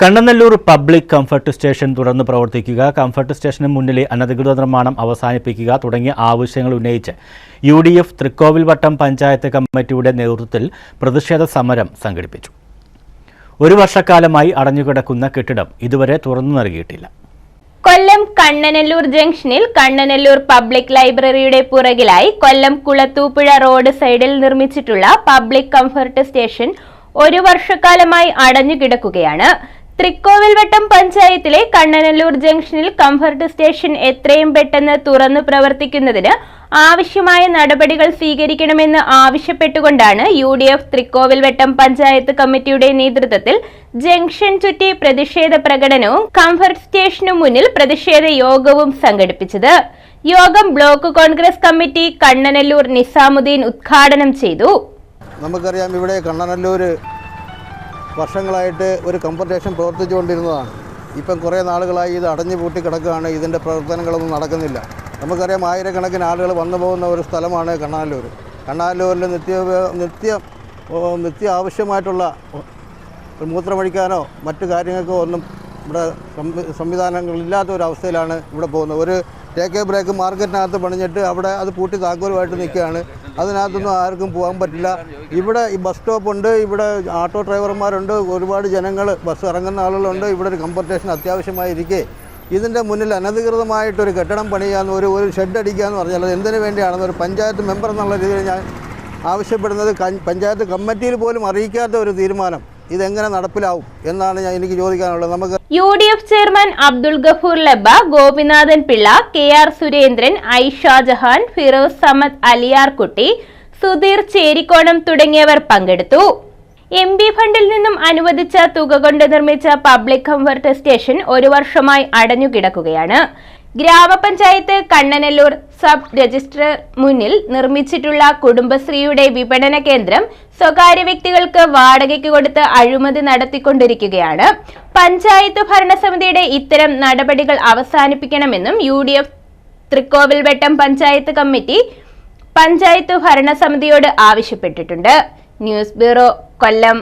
Kannanallur public comfort station തുടർന്ന് പ്രവർത്തിക്കുക. Comfort സ്റ്റേഷന് മുന്നിലെ അനധികൃത നിർമ്മാണം അവസാനിപ്പിക്കുക തുടങ്ങിയ ആവശ്യങ്ങൾ ഉന്നയിച്ച് U D F Thrikkovilvattom panchayat കമ്മിറ്റിയുടെ നേതൃത്വത്തിൽ പ്രതിഷേധ സമരം സംഘടിപ്പിച്ചു. ഒരു വർഷക്കാലമായി അടഞ്ഞുകിടക്കുന്ന കെട്ടിടം ഇതുവരെ തുറന്നു നൽകിയിട്ടില്ല. കൊല്ലം കണ്ണനല്ലൂർ ജംഗ്ഷനിൽ കണ്ണനല്ലൂർ പബ്ലിക് ലൈബ്രറിയുടെ പുറകിലായി കൊല്ലം കുളത്തൂപ്പുഴ റോഡ് സൈഡിൽ നിർമ്മിച്ചിട്ടുള്ള പബ്ലിക് കംഫർട്ട് സ്റ്റേഷൻ ഒരു വർഷക്കാലമായി അടഞ്ഞുകിടക്കുകയാണ്. തൃക്കോവിൽവട്ടം പഞ്ചായത്തിലെ കണ്ണനല്ലൂർ ജംഗ്ഷനിൽ കംഫർട്ട് സ്റ്റേഷൻ എത്രയും പെട്ടെന്ന് തുറന്നു പ്രവർത്തിക്കുന്നതിന് ആവശ്യമായ നടപടികൾ സ്വീകരിക്കണമെന്ന് ആവശ്യപ്പെട്ടുകൊണ്ടാണ് U D F Thrikkovilvattom panchayat കമ്മിറ്റിയുടെ നേതൃത്വത്തിൽ ജംഗ്ഷൻ ചുറ്റി പ്രതിഷേധ പ്രകടനവും കംഫർട്ട് സ്റ്റേഷനു മുന്നിൽ പ്രതിഷേധ യോഗവും സംഘടിപ്പിച്ചത്. യോഗം ബ്ലോക്ക് കോൺഗ്രസ് കമ്മിറ്റി കണ്ണനല്ലൂർ നിസാമുദ്ദീൻ ഉദ്ഘാടനം ചെയ്തു. നമുക്കറിയാം ഇവിടെ കണ്ണനല്ലൂർ വർഷങ്ങളായിട്ട് ഒരു കമ്പർട്ടേഷൻ പ്രവർത്തിച്ചുകൊണ്ടിരുന്നതാണ്. ഇപ്പം കുറേ നാളുകളായി ഇത് അടഞ്ഞു പൂട്ടി കിടക്കുകയാണ്. ഇതിന്റെ പ്രവർത്തനങ്ങളൊന്നും നടക്കുന്നില്ല. നമുക്കറിയാം ആയിരക്കണക്കിന് ആളുകൾ വന്നു പോകുന്ന ഒരു സ്ഥലമാണ് കണ്ണാലൂർ കണ്ണാലൂരിൽ നിത്യ നിത്യം നിത്യ ആവശ്യമായിട്ടുള്ള മൂത്രമൊഴിക്കാനോ മറ്റു കാര്യങ്ങൾക്കോ ഒന്നും ഇവിടെ സംവി- സംവിധാനങ്ങളില്ലാത്ത ഒരു അവസ്ഥയിലാണ് ഇവിടെ പോകുന്നത്. ഒരു എ ബ്രേക്ക് മാർക്കറ്റിനകത്ത് പണിഞ്ഞിട്ട് അവിടെ അത് പൂട്ടി താക്കോലുമായിട്ട് നിൽക്കുകയാണ്. അതിനകത്തൊന്നും ആർക്കും പോകാൻ പറ്റില്ല. ഇവിടെ ഈ ബസ് സ്റ്റോപ്പ് ഉണ്ട് ഇവിടെ ആട്ടോ ഡ്രൈവർമാരുണ്ട് ഒരുപാട് ജനങ്ങൾ ബസ് ഇറങ്ങുന്ന ആളുകളുണ്ട്. ഇവിടെ ഒരു കമ്പർട്ടേഷൻ അത്യാവശ്യമായിരിക്കെ. ഇതിന്റെ മുന്നിൽ അനധികൃതമായിട്ടൊരു കെട്ടിടം പണിയാന്ന് ഒരു ഒരു ഷെഡ് അടിക്കുക എന്ന് പറഞ്ഞാൽ അത് എന്തിനു വേണ്ടിയാണെന്ന് ഒരു പഞ്ചായത്ത് മെമ്പർ എന്നുള്ള രീതിയിൽ ഞാൻ ആവശ്യപ്പെടുന്നത് പഞ്ചായത്ത് കമ്മിറ്റിയിൽ പോലും അറിയിക്കാത്ത ഒരു തീരുമാനം. ഇതെങ്ങനെ നടപ്പിലാവും എന്നാണ് ഞാൻ എനിക്ക് ചോദിക്കാനുള്ളത്. നമുക്ക് U D F chairman Abdul Gafoor Labba Gopinathan Pillai K R Surendran Aisha Jahan Firoz Samad Aliyarkutty Sudheer Cherikkonam തുടങ്ങിയവർ പങ്കെടുത്തു. എം ബി ഫണ്ടിൽ നിന്നും അനുവദിച്ച തുക കൊണ്ട് നിർമ്മിച്ച പബ്ലിക് കംഫർട്ട് സ്റ്റേഷൻ ഒരു വർഷമായി അടഞ്ഞുകിടക്കുകയാണ്. ഗ്രാമപഞ്ചായത്ത് കണ്ണനല്ലൂർ സബ് രജിസ്ട്രാർ മുന്നിൽ നിർമ്മിച്ചിട്ടുള്ള കുടുംബശ്രീയുടെ വിപണന കേന്ദ്രം സ്വകാര്യ വ്യക്തികൾക്ക് വാടകയ്ക്ക് കൊടുത്ത് അഴിമതി നടത്തിക്കൊണ്ടിരിക്കുകയാണ്. പഞ്ചായത്ത് ഭരണസമിതിയുടെ ഇത്തരം നടപടികൾ അവസാനിപ്പിക്കണമെന്നും U D F Thrikkovilvattom panchayat committee panchayat ഭരണസമിതിയോട് ആവശ്യപ്പെട്ടിട്ടുണ്ട്. News bureau Kollam.